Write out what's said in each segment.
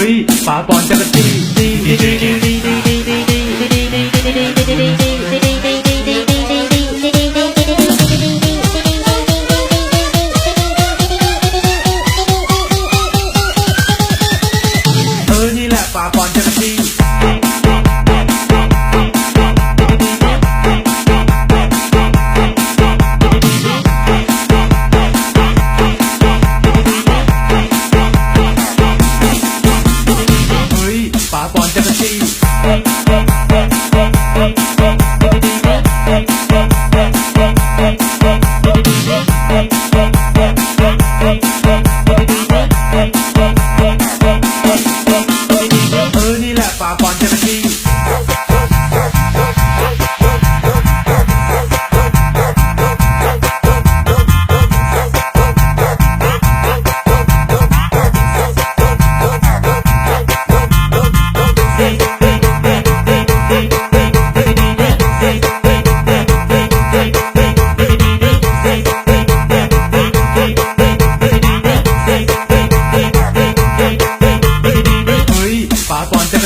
ฮ้ยปาปอนจักรจี้จี้จี้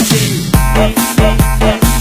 Tennessee.